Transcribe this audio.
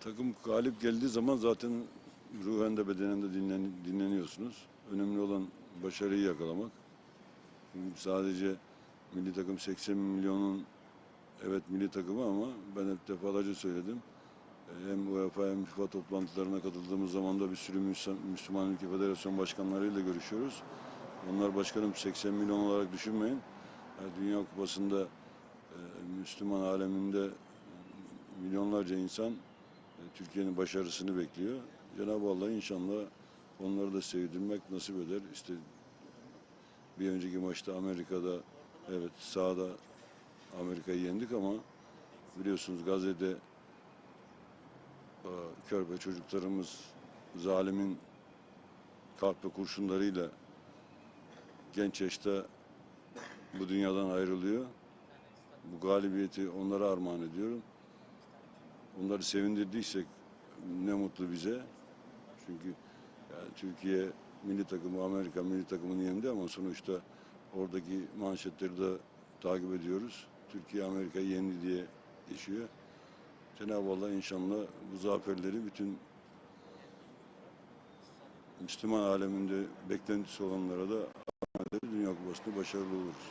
takım galip geldiği zaman zaten ruhen de bedenen de dinlen, dinleniyorsunuz. Önemli olan başarıyı yakalamak. Çünkü sadece milli takım 80 milyonun evet milli takımı ama ben hep defalarca söyledim. E, Hem UEFA hem FIFA toplantılarına katıldığımız zaman da bir sürü Müslüman, ülke federasyon başkanlarıyla görüşüyoruz. Onlar başkanım 80 milyon olarak düşünmeyin. Dünya Kupası'nda e, Müslüman aleminde milyonlarca insan Türkiye'nin başarısını bekliyor. Cenab-ı Allah inşallah onları da sevdirmek nasip eder. İşte bir önceki maçta Amerika'da evet sahada Amerika'yı yendik ama biliyorsunuz Gazze'de e, körpe çocuklarımız zalimin kahpe kurşunlarıyla genç yaşta bu dünyadan ayrılıyor. Bu galibiyeti onlara armağan ediyorum. Onları sevindirdiysek ne mutlu bize. Çünkü yani Türkiye milli takımı Amerika milli takımını yendi ama sonuçta oradaki manşetleri de takip ediyoruz. Türkiye Amerika'yı yendi diye geçiyor. Cenab-ı Allah inşallah bu zaferleri bütün Müslüman aleminde beklentisi olanlara da. Dünya Kupası'nda başarılı oluruz.